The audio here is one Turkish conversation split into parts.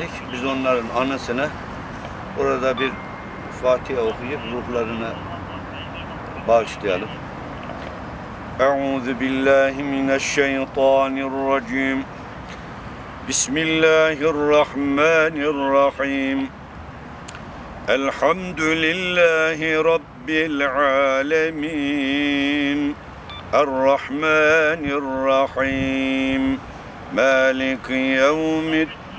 geldik. Biz onların anısına burada bir Fatiha okuyup ruhlarına bağışlayalım. Euzu billahi mineşşeytanirracim. Bismillahirrahmanirrahim. Elhamdülillahi Rabbil alemin. Errahmanirrahim. Maliki yevmiddin.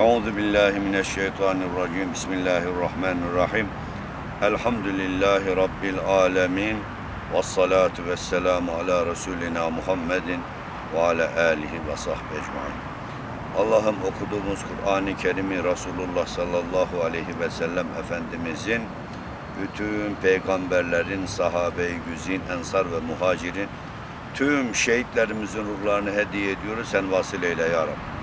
Euzu billahi mineşşeytanirracim. Bismillahirrahmanirrahim. Elhamdülillahi rabbil alamin. Ves salatu vesselamu ala resulina Muhammedin ve ala alihi ve sahbihi ecmaîn. Allah'ım okuduğumuz Kur'an-ı Kerim'i Resulullah sallallahu aleyhi ve sellem Efendimizin bütün peygamberlerin, sahabe-i güzin, ensar ve muhacirin tüm şehitlerimizin ruhlarını hediye ediyoruz. Sen vasile eyle ya Rabbi.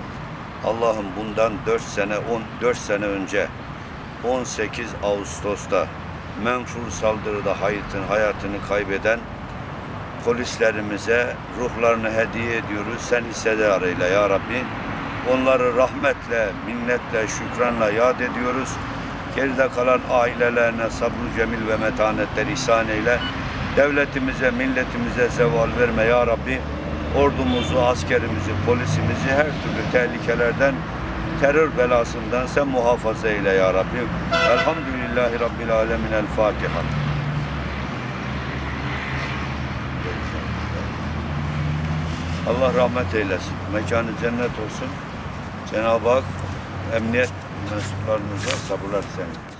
Allah'ım bundan 4 sene 14 sene önce 18 Ağustos'ta menfur saldırıda hayatını, hayatını kaybeden polislerimize ruhlarını hediye ediyoruz. Sen hissedar eyle ya Rabbi. Onları rahmetle, minnetle, şükranla yad ediyoruz. Geride kalan ailelerine sabrı cemil ve metanetler ihsan eyle. Devletimize, milletimize zeval verme ya Rabbi. Ordumuzu, askerimizi, polisimizi her türlü tehlikelerden, terör belasından sen muhafaza eyle ya Rabbi. Elhamdülillahi Rabbil Alemin. El Fatiha. Allah rahmet eylesin. Mekanı cennet olsun. Cenab-ı Hak emniyet mensuplarımıza sabırlar senin.